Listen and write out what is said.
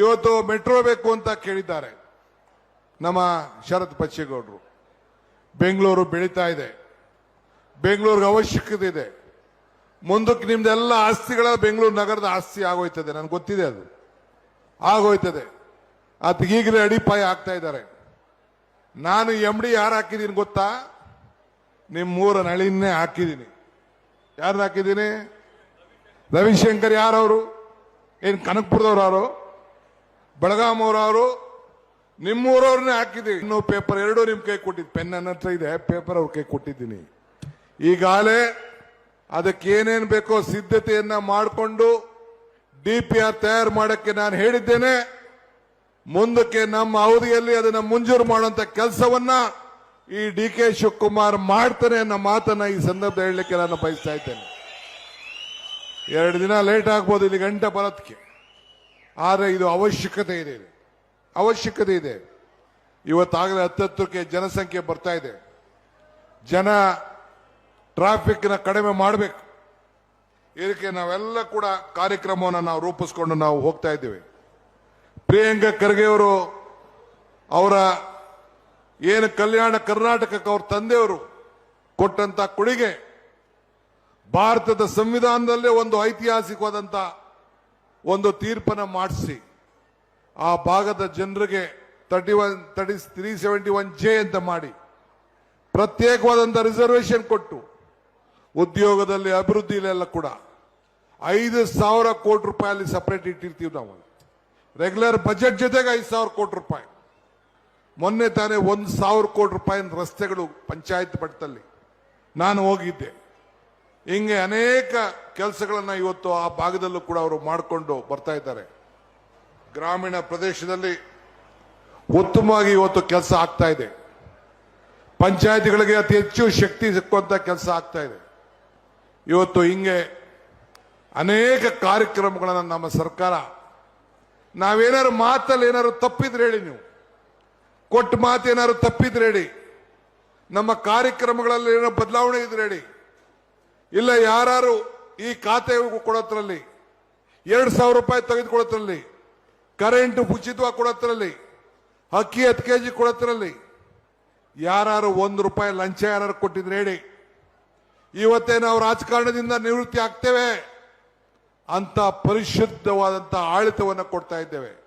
ಇವತ್ತು ಮೆಟ್ರೋ ಬೇಕು ಅಂತ ಕೇಳಿದ್ದಾರೆ ನಮ್ಮ ಶರತ್ ಬಚ್ಚೇಗೌಡರು. ಬೆಂಗಳೂರು ಬೆಳೀತಾ ಇದೆ. ಬೆಂಗಳೂರಿಗೆ ಅವಶ್ಯಕತೆ ಇದೆ. ಮುಂದಕ್ಕೆ ನಿಮ್ದೆಲ್ಲ ಆಸ್ತಿಗಳ ಬೆಂಗಳೂರು ನಗರದ ಆಸ್ತಿ ಆಗೋಯ್ತದೆ. ನನಗೆ ಗೊತ್ತಿದೆ ಅದು. ಆಗೋಯ್ತದೆ. ಅದಕ್ಕೆ ಈಗಲೇ ಅಡಿಪಾಯ ಆಗ್ತಾ ಇದ್ದಾರೆ. ನಾನು ಎಂ ಡಿ ಯಾರು ಹಾಕಿದ್ದೀನಿ ಗೊತ್ತಾ? ನಿಮ್ಮೂರ ನಳಿನೇ ಹಾಕಿದ್ದೀನಿ. ಯಾರನ್ನ ಹಾಕಿದ್ದೀನಿ? ರವಿಶಂಕರ್ ಯಾರವರು? ಏನು ಕನಕಪುರದವ್ರು ಯಾರು? ಬೆಳಗಾಂ ಅವರು ನಿಮ್ಮೂರವ್ರನ್ನೇ ಹಾಕಿದ್ದೀವಿ. ಇನ್ನು ಪೇಪರ್ ಎರಡೂ ನಿಮ್ ಕೈ ಕೊಟ್ಟಿದ್ದು ಪೆನ್ ನನ್ನ ಹತ್ರ ಇದೆ ಪೇಪರ್ ಅವ್ರ ಕೈ ಕೊಟ್ಟಿದ್ದೀನಿ. ಈಗಾಗಲೇ ಅದಕ್ಕೆ ಏನೇನು ಬೇಕೋ ಸಿದ್ಧತೆಯನ್ನ ಮಾಡಿಕೊಂಡು ಡಿ ಪಿ ಆರ್ ತಯಾರು ಮಾಡಕ್ಕೆ ನಾನು ಹೇಳಿದ್ದೇನೆ. ಮುಂದಕ್ಕೆ ನಮ್ಮ ಅವಧಿಯಲ್ಲಿ ಅದನ್ನ ಮುಂಜೂರು ಮಾಡುವಂತ ಕೆಲಸವನ್ನ ಈ ಡಿ ಕೆ ಶಿವಕುಮಾರ್ ಮಾಡ್ತಾನೆ ಅನ್ನೋ ಮಾತನ್ನ ಈ ಸಂದರ್ಭ ಹೇಳಲಿಕ್ಕೆ ನಾನು ಬಯಸ್ತಾ ಇದ್ದೇನೆ. ಎರಡು ದಿನ ಲೇಟ್ ಆಗ್ಬೋದು, ಇಲ್ಲಿ ಗಂಟೆ ಬರೋದಕ್ಕೆ. ಆದರೆ ಇದು ಅವಶ್ಯಕತೆ ಇದೆ ಅವಶ್ಯಕತೆ ಇದೆ. ಇವತ್ತಾಗಲೇ ಹತ್ತತ್ತಕ್ಕೆ ಜನಸಂಖ್ಯೆ ಬರ್ತಾ ಇದೆ. ಜನ ಟ್ರಾಫಿಕ್ನ ಕಡಿಮೆ ಮಾಡಬೇಕು. ಇದಕ್ಕೆ ನಾವೆಲ್ಲ ಕೂಡ ಕಾರ್ಯಕ್ರಮವನ್ನು ನಾವು ರೂಪಿಸ್ಕೊಂಡು ನಾವು ಹೋಗ್ತಾ ಇದ್ದೇವೆ. ಪ್ರಿಯಾಂಕ ಖರ್ಗೆ ಅವರು, ಅವರ ಏನು ಕಲ್ಯಾಣ ಕರ್ನಾಟಕಕ್ಕೆ ಅವ್ರ ತಂದೆಯವರು ಕೊಟ್ಟಂತ ಕೊಡುಗೆ, ಭಾರತದ ಸಂವಿಧಾನದಲ್ಲೇ ಒಂದು ಐತಿಹಾಸಿಕವಾದಂತ ಒಂದು ತೀರ್ಪನ್ನು ಮಾಡಿಸಿ. ಆ ಭಾಗದ ಜನರಿಗೆ thirty one thirty three seventy one J ಅಂತ ಮಾಡಿ. ಪ್ರತ್ಯೇಕವಾದಂಥ ರಿಸರ್ವೇಷನ್ ಕೊಟ್ಟು. ಉದ್ಯೋಗದಲ್ಲಿ ಅಭಿವೃದ್ಧಿಲೆಲ್ಲ ಕೂಡ. ಐದು ಸಾವಿರ ಕೋಟಿ ರೂಪಾಯಿ ಅಲ್ಲಿ ಸಪ್ರೇಟ್ ಇಟ್ಟಿರ್ತೀವಿ ನಾವು. ರೆಗ್ಯುಲರ್ ಬಜೆಟ್ ಜೊತೆಗೆ ಐದು ಸಾವಿರ ಕೋಟಿ ರೂಪಾಯಿ. ಮೊನ್ನೆ ತಾನೇ ಒಂದು ಸಾವಿರ ಕೋಟಿ ರೂಪಾಯಿ ರಸ್ತೆಗಳು ಪಂಚಾಯತ್ ಮಟ್ಟದಲ್ಲಿ. ನಾನು ಹೋಗಿದ್ದೆ. ಹಿಂಗೆ ಅನೇಕ ಕೆಲಸಗಳನ್ನು ಇವತ್ತು ಆ ಭಾಗದಲ್ಲೂ ಕೂಡ ಅವರು ಮಾಡಿಕೊಂಡು ಬರ್ತಾ ಇದ್ದಾರೆ. ಗ್ರಾಮೀಣ ಪ್ರದೇಶದಲ್ಲಿ ಉತ್ತಮವಾಗಿ ಇವತ್ತು ಕೆಲಸ ಆಗ್ತಾ ಇದೆ. ಪಂಚಾಯತಿಗಳಿಗೆ ಅತಿ ಹೆಚ್ಚು ಶಕ್ತಿ ಸಿಕ್ಕುವಂತ ಕೆಲಸ ಆಗ್ತಾ ಇದೆ. ಇವತ್ತು ಹಿಂಗೆ ಅನೇಕ ಕಾರ್ಯಕ್ರಮಗಳನ್ನು ನಮ್ಮ ಸರ್ಕಾರ, ನಾವೇನಾದ್ರು ಮಾತಲ್ಲಿ ಏನಾದ್ರು ತಪ್ಪಿದ್ರೆ ಹೇಳಿ ನೀವು. ಕೊಟ್ಟ ಮಾತು ಏನಾದ್ರು ತಪ್ಪಿದ್ರೆ ಹೇಳಿ. ನಮ್ಮ ಕಾರ್ಯಕ್ರಮಗಳಲ್ಲಿ ಏನೋ ಬದಲಾವಣೆ ಇದ್ರೆ ಹೇಳಿ. ಇಲ್ಲ ಯಾರು ಈ ಖಾತೆ ಕೊಡೋದ್ರಲ್ಲಿ, ಎರಡು ಸಾವಿರ ರೂಪಾಯಿ ತೆಗೆದುಕೊಳ್ಳೋದ್ರಲ್ಲಿ ಕರೆಂಟ್ ಉಚಿತವಾಗಿ ಕೊಡೋತ್ರಲ್ಲಿ ಅಕ್ಕಿ ಹತ್ತು ಕೆ ಜಿ ಕೊಡೋದ್ರಲ್ಲಿ ಯಾರು ಒಂದು ರೂಪಾಯಿ ಲಂಚ ಯಾರು ಕೊಟ್ಟಿದ್ರೆ ಹೇಳಿ. ಇವತ್ತೇ ನಾವು ರಾಜಕಾರಣದಿಂದ ನಿವೃತ್ತಿ ಆಗ್ತೇವೆ ಅಂತ ಪರಿಶುದ್ಧವಾದಂತ ಆಳಿತವನ್ನು ಕೊಡ್ತಾ ಇದ್ದೇವೆ.